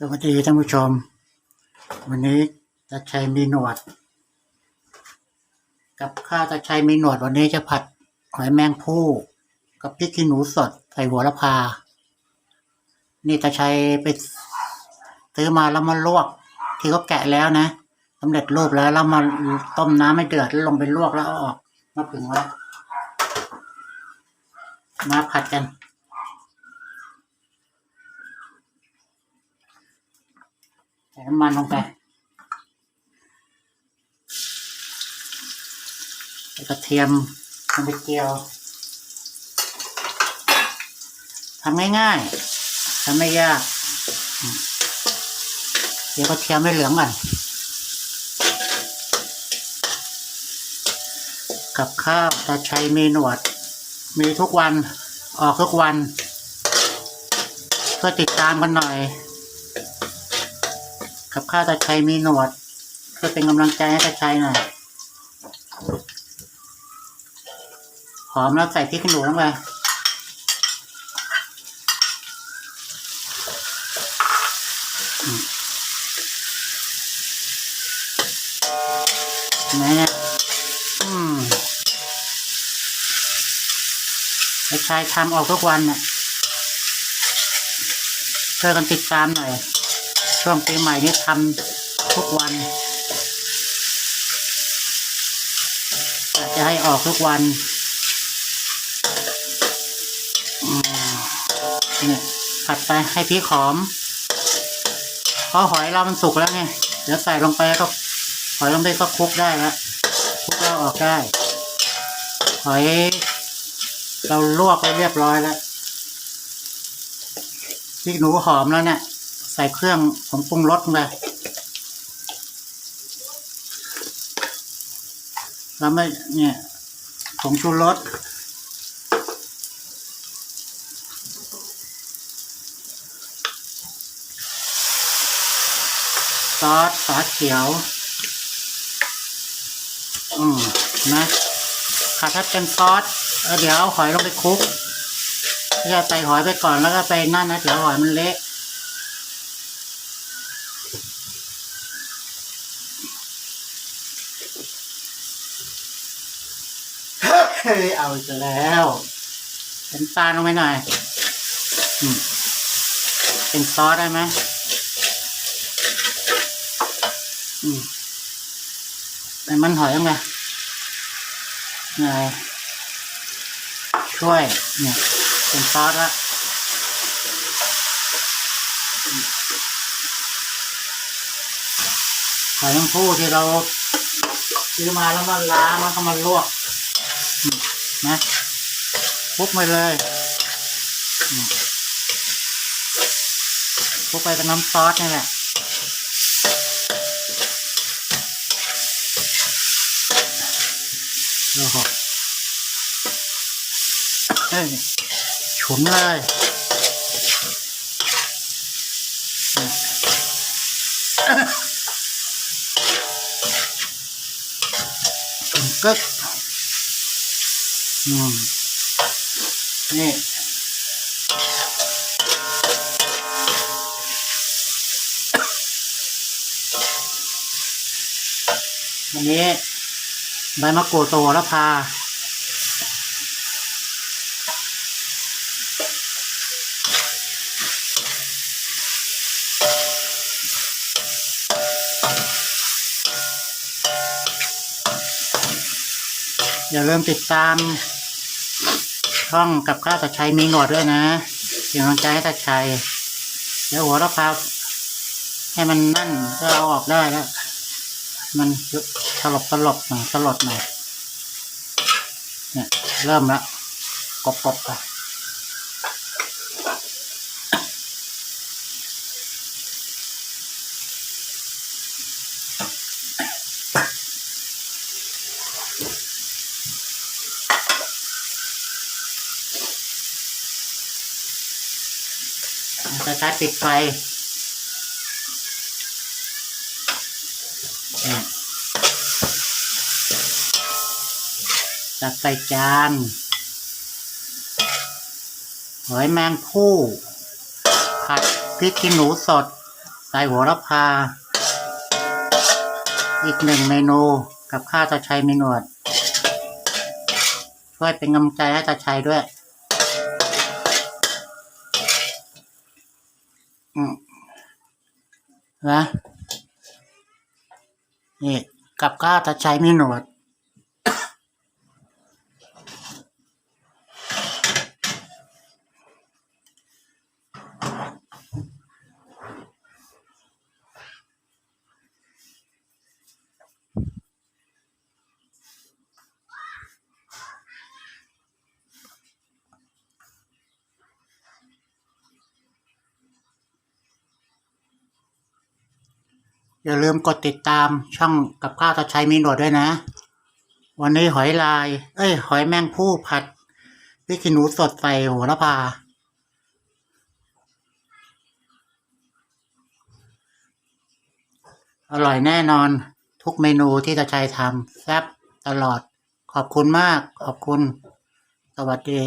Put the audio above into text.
สวัสดีท่านผู้ชม วันนี้ตาชัยมีหนวด กับข้าวตาชัยมีหนวดวันนี้จะผัดหอยแมงผู้กับพริกขี้หนูสดใส่หัวละพา นี่ตาชัยไปซื้อมาแล้วมาลวก ที่เขาแกะแล้วนะสำเร็จรูปแล้วแล้วมาต้มน้ำให้เดือดแล้วลงไปลวกแล้วเอาออกมาผึ่งไว้มาผัดกัน ใส่น้ำมันลงไปใส่กระเทียมลงไปเจียวทำง่ายๆทำไม่ยาก เดี๋ยวกระเทียมไม่เหลืองก่อนกับข้าวตาชัยมีหนวด มีทุกวันออกทุกวัน ก็ติดตามกันหน่อย กับข้าวตาชัยมีหนวดเพื่อเป็นกำลังใจให้ตาชัยหน่อยหอมแล้วใส่พริกขี้หนูลงไปอืมนะเนี่ยอืมตาชัยทำออกทุกวันเนี่ยช่วยกันติดตามหน่อย ช่วงปีใหม่นี้ทำทุกวันจะให้ออกทุกวันเนี่ยผัดไปให้พริกหอมเพราะหอยเรามันสุกแล้วไงเดี๋ยวใส่ลงไปก็หอยลงไปก็คลุกได้แล้วคลุกแล้วออกได้ หอย เราลวกไปเรียบร้อยแล้วพริกหนูหอมแล้วเนี่ย ใส่เครื่องของปรุงรสลงไปแล้วไม่เนี่ยผงชูรสซอสฝาเขียว อืมนะค่ะถ้าเป็นซอสเอเดี๋ยวเอาหอยลงไปคลุกอย่าใส่หอยไปก่อนแล้วก็ไปนั่นนะ เดี๋ยวหอยมันเละ เฮ้ยเอาอีกแล้วเป็นตาลงไปหน่อยอืมเป็นซอสได้ไหมอืมเป็นมันหอยยังไงไงช่วยเนี่ยเป็นซอสละหอยนางผู้ที่เราซื้อมาแล้วมาล้างแล้วก็มาลวก นะคลุกไปเลยอืมคลุกไปกับน้ำซอสนี่แหละโอ้โหเฮ้ยฉุนเลยกึกอืม นี่วันนี้ใบมะกรูดโตแล้วพาอย่าลืมติดตาม ช่องกับข้าวตาชัยมีหนวดด้วยนะเป็นกำลังใจให้ตาชัยเดี๋ยวหัวเราพาให้มันนั่นก็เอาออกได้แล้ว มันตลบตลบหน่อยตลดหน่อยเนี่ยเริ่มแล้วกบกบไป ชัยปิดไฟเนี่ยตักใส่จานหอยแมงผู้ ผัดพริกขี้หนูสด ใส่หัวละพา อีกหนึ่งเมนูกับข้าวตาชัยมีหนวด ช่วยเป็นกำลังใจให้ตาชัยด้วย นะนี่กับข้าวตาชัยมีหนวด อย่าลืมกดติดตามช่องกับข้าวตาชัยมีหนวดด้วยนะ วันนี้หอยลาย เอ้ย หอยแมงผู้ผัดพริกขี้หนูสดใส่โหัวละพาอร่อยแน่นอนทุกเมนูที่ตาชัยทำแซ่บตลอดขอบคุณมาก ขอบคุณ สวัสดี